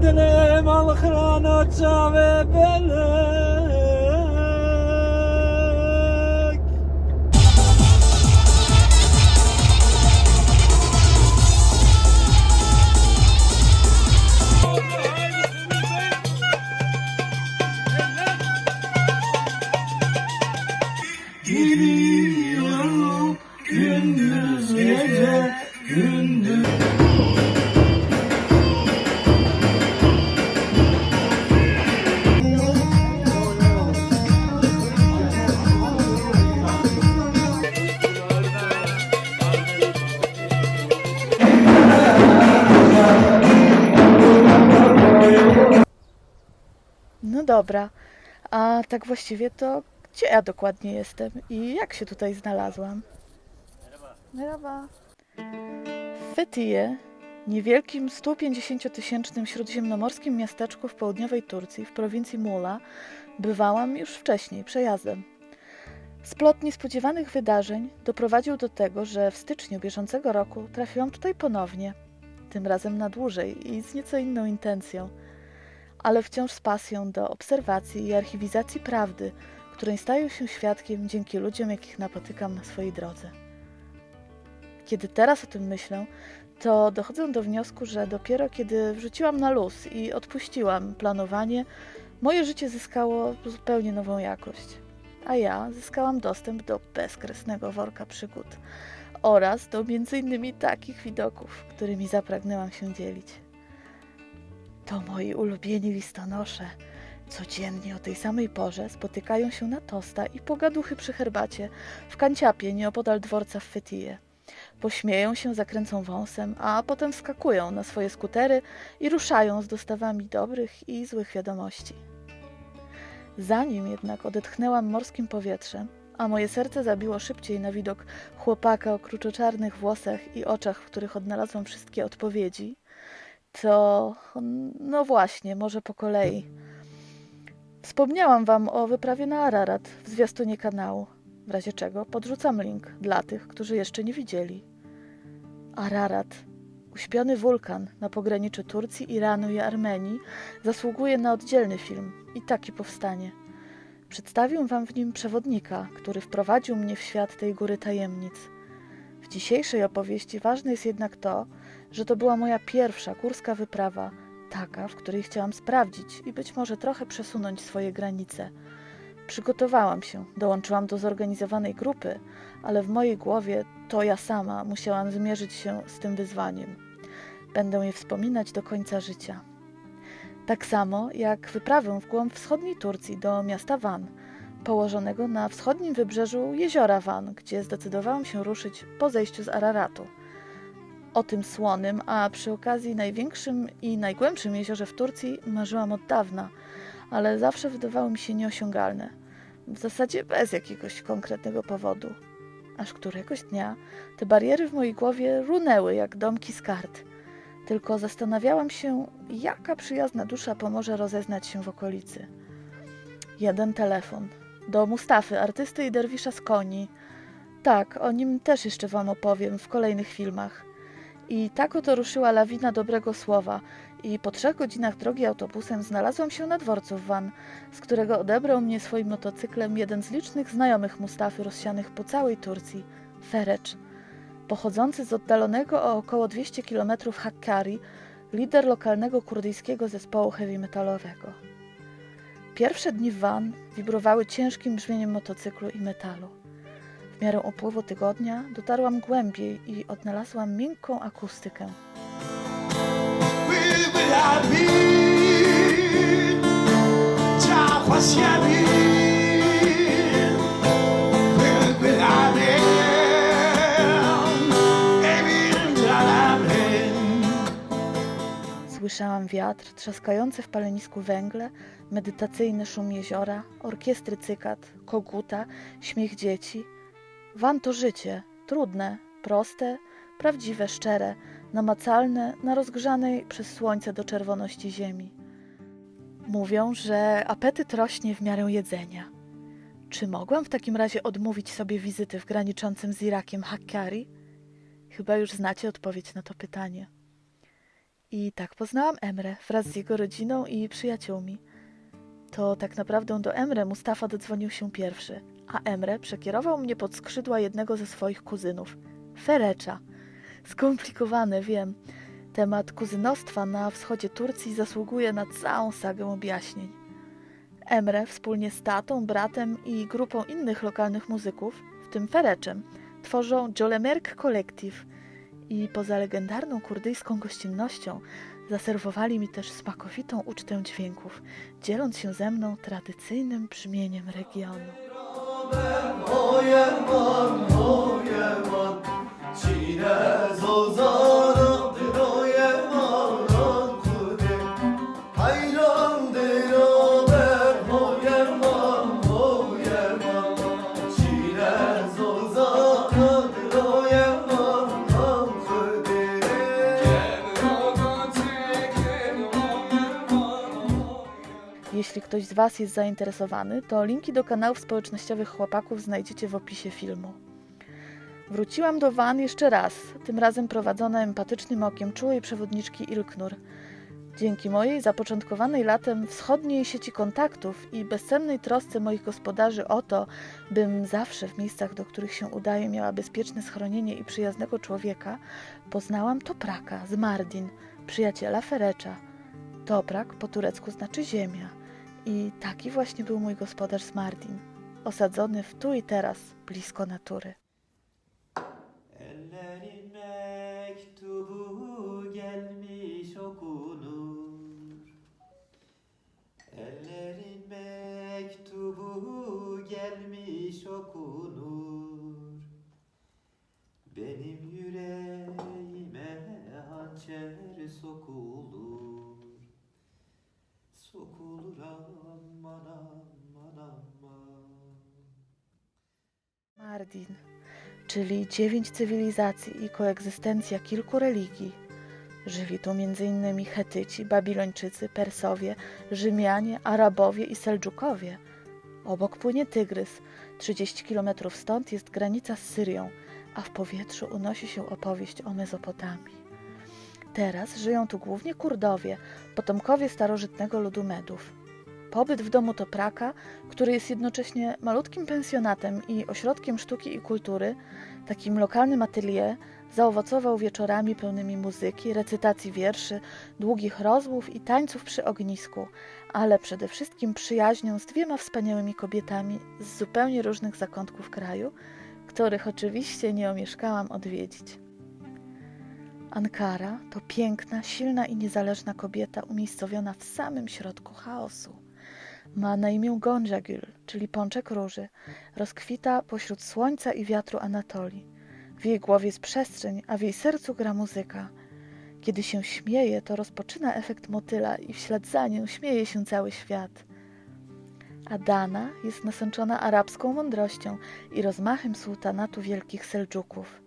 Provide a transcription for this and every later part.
دلم الخرانة جاوي بلك Gidiyorum No dobra, a tak właściwie to gdzie ja dokładnie jestem i jak się tutaj znalazłam? Merhaba. W Fethiye, niewielkim 150-tysięcznym śródziemnomorskim miasteczku w południowej Turcji, w prowincji Mula, bywałam już wcześniej, przejazdem. Splot niespodziewanych wydarzeń doprowadził do tego, że w styczniu bieżącego roku trafiłam tutaj ponownie, tym razem na dłużej i z nieco inną intencją – ale wciąż z pasją do obserwacji i archiwizacji prawdy, której staję się świadkiem dzięki ludziom, jakich napotykam na swojej drodze. Kiedy teraz o tym myślę, to dochodzę do wniosku, że dopiero kiedy wrzuciłam na luz i odpuściłam planowanie, moje życie zyskało zupełnie nową jakość, a ja zyskałam dostęp do bezkresnego worka przygód oraz do innymi takich widoków, którymi zapragnęłam się dzielić. To moi ulubieni listonosze. Codziennie o tej samej porze spotykają się na tosta i pogaduchy przy herbacie w kanciapie nieopodal dworca w Fetije. Pośmieją się, zakręcą wąsem, a potem skakują na swoje skutery i ruszają z dostawami dobrych i złych wiadomości. Zanim jednak odetchnęłam morskim powietrzem, a moje serce zabiło szybciej na widok chłopaka o kruczoczarnych włosach i oczach, w których odnalazłam wszystkie odpowiedzi, to no właśnie, może po kolei. Wspomniałam wam o wyprawie na Ararat w zwiastunie kanału, w razie czego podrzucam link dla tych, którzy jeszcze nie widzieli. Ararat, uśpiony wulkan na pograniczu Turcji, Iranu i Armenii, zasługuje na oddzielny film i taki powstanie. Przedstawię wam w nim przewodnika, który wprowadził mnie w świat tej góry tajemnic. W dzisiejszej opowieści ważne jest jednak to, że to była moja pierwsza górska wyprawa, taka, w której chciałam sprawdzić i być może trochę przesunąć swoje granice. Przygotowałam się, dołączyłam do zorganizowanej grupy, ale w mojej głowie to ja sama musiałam zmierzyć się z tym wyzwaniem. Będę je wspominać do końca życia. Tak samo jak wyprawę w głąb wschodniej Turcji do miasta Van, położonego na wschodnim wybrzeżu jeziora Van, gdzie zdecydowałam się ruszyć po zejściu z Araratu. O tym słonym, a przy okazji największym i najgłębszym jeziorze w Turcji marzyłam od dawna, ale zawsze wydawało mi się nieosiągalne. W zasadzie bez jakiegoś konkretnego powodu. Aż któregoś dnia te bariery w mojej głowie runęły jak domki z kart. Tylko zastanawiałam się, jaka przyjazna dusza pomoże rozeznać się w okolicy. Jeden telefon. Do Mustafy, artysty i derwisza z koni. Tak, o nim też jeszcze wam opowiem w kolejnych filmach. I tak oto ruszyła lawina dobrego słowa i po trzech godzinach drogi autobusem znalazłam się na dworcu w Van, z którego odebrał mnie swoim motocyklem jeden z licznych znajomych Mustafy rozsianych po całej Turcji, Ferecz. Pochodzący z oddalonego o około 200 km Hakkari, lider lokalnego kurdyjskiego zespołu heavy metalowego. Pierwsze dni w Van wibrowały ciężkim brzmieniem motocyklu i metalu. W miarę upływu tygodnia dotarłam głębiej i odnalazłam miękką akustykę. Słyszałam wiatr, trzaskające w palenisku węgle, medytacyjny szum jeziora, orkiestry cykat, koguta, śmiech dzieci. Wan to życie, trudne, proste, prawdziwe, szczere, namacalne na rozgrzanej przez słońce do czerwoności ziemi. Mówią, że apetyt rośnie w miarę jedzenia. Czy mogłam w takim razie odmówić sobie wizyty w graniczącym z Irakiem Hakkari? Chyba już znacie odpowiedź na to pytanie. I tak poznałam Emre wraz z jego rodziną i przyjaciółmi. To tak naprawdę do Emre Mustafa dodzwonił się pierwszy, a Emre przekierował mnie pod skrzydła jednego ze swoich kuzynów, Ferecza. Skomplikowane, wiem. Temat kuzynostwa na wschodzie Turcji zasługuje na całą sagę objaśnień. Emre wspólnie z tatą, bratem i grupą innych lokalnych muzyków, w tym Fereczem, tworzą Jolemerk Collective i poza legendarną kurdyjską gościnnością zaserwowali mi też smakowitą ucztę dźwięków, dzieląc się ze mną tradycyjnym brzmieniem regionu. Jeśli ktoś z Was jest zainteresowany, to linki do kanałów społecznościowych chłopaków znajdziecie w opisie filmu. Wróciłam do Van jeszcze raz, tym razem prowadzona empatycznym okiem czułej przewodniczki Ilknur. Dzięki mojej zapoczątkowanej latem wschodniej sieci kontaktów i bezcennej trosce moich gospodarzy o to, bym zawsze w miejscach, do których się udaje, miała bezpieczne schronienie i przyjaznego człowieka, poznałam Topraka z Mardin, przyjaciela Ferecza. Toprak po turecku znaczy ziemia. I taki właśnie był mój gospodarz z Mardin, osadzony w tu i teraz, blisko natury. Benim yüreğime hançer sokulur Mardin, czyli dziewięć cywilizacji i koegzystencja kilku religii. Żyli tu m.in. Chetyci, Babilończycy, Persowie, Rzymianie, Arabowie i Seldżukowie. Obok płynie Tygrys, 30 km stąd jest granica z Syrią, a w powietrzu unosi się opowieść o Mezopotamii. Teraz żyją tu głównie Kurdowie, potomkowie starożytnego ludu Medów. Pobyt w domu Topraka, który jest jednocześnie malutkim pensjonatem i ośrodkiem sztuki i kultury, takim lokalnym atelier, zaowocował wieczorami pełnymi muzyki, recytacji wierszy, długich rozmów i tańców przy ognisku, ale przede wszystkim przyjaźnią z dwiema wspaniałymi kobietami z zupełnie różnych zakątków kraju, których oczywiście nie omieszkałam odwiedzić. Ankara to piękna, silna i niezależna kobieta umiejscowiona w samym środku chaosu. Ma na imię Gonjagül, czyli pączek róży. Rozkwita pośród słońca i wiatru Anatolii. W jej głowie jest przestrzeń, a w jej sercu gra muzyka. Kiedy się śmieje, to rozpoczyna efekt motyla i wślad za nią śmieje się cały świat. Adana jest nasączona arabską mądrością i rozmachem sułtanatu wielkich Seldżuków.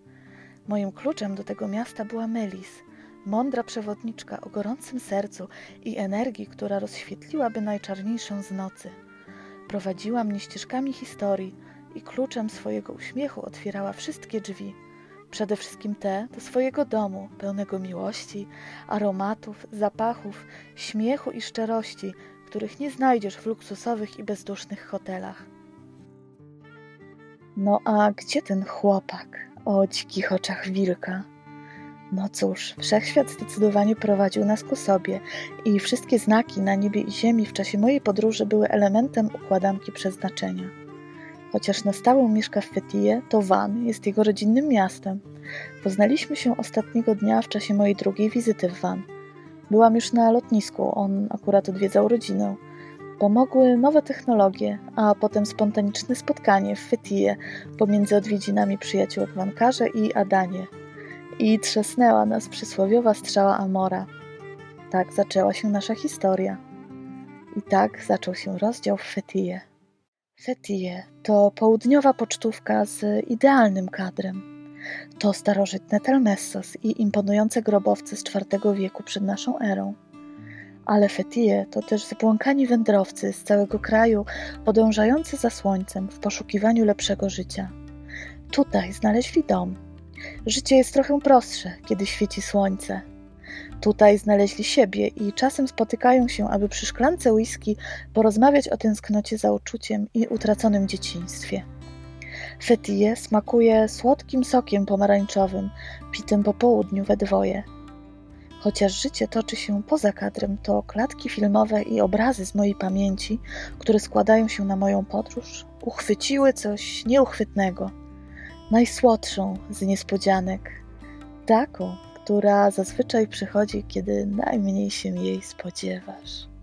Moim kluczem do tego miasta była Melis, mądra przewodniczka o gorącym sercu i energii, która rozświetliłaby najczarniejszą z nocy. Prowadziła mnie ścieżkami historii i kluczem swojego uśmiechu otwierała wszystkie drzwi. Przede wszystkim te do swojego domu, pełnego miłości, aromatów, zapachów, śmiechu i szczerości, których nie znajdziesz w luksusowych i bezdusznych hotelach. No a gdzie ten chłopak o dzikich oczach wilka? No cóż, wszechświat zdecydowanie prowadził nas ku sobie i wszystkie znaki na niebie i ziemi w czasie mojej podróży były elementem układanki przeznaczenia. Chociaż na stałe mieszka w Fetije, to Van jest jego rodzinnym miastem. Poznaliśmy się ostatniego dnia w czasie mojej drugiej wizyty w Van. Byłam już na lotnisku, on akurat odwiedzał rodzinę. Pomogły nowe technologie, a potem spontaniczne spotkanie w Fetije pomiędzy odwiedzinami przyjaciółek w Ankarze i Adanie. I trzasnęła nas przysłowiowa strzała Amora. Tak zaczęła się nasza historia. I tak zaczął się rozdział w Fetije. Fetije to południowa pocztówka z idealnym kadrem. To starożytne Telmessos i imponujące grobowce z IV wieku przed naszą erą. Ale Fetije to też zbłąkani wędrowcy z całego kraju, podążający za słońcem w poszukiwaniu lepszego życia. Tutaj znaleźli dom. Życie jest trochę prostsze, kiedy świeci słońce. Tutaj znaleźli siebie i czasem spotykają się, aby przy szklance whisky porozmawiać o tęsknocie za uczuciem i utraconym dzieciństwie. Fetije smakuje słodkim sokiem pomarańczowym, pitym po południu we dwoje. Chociaż życie toczy się poza kadrem, to klatki filmowe i obrazy z mojej pamięci, które składają się na moją podróż, uchwyciły coś nieuchwytnego, najsłodszą z niespodzianek, taką, która zazwyczaj przychodzi, kiedy najmniej się jej spodziewasz.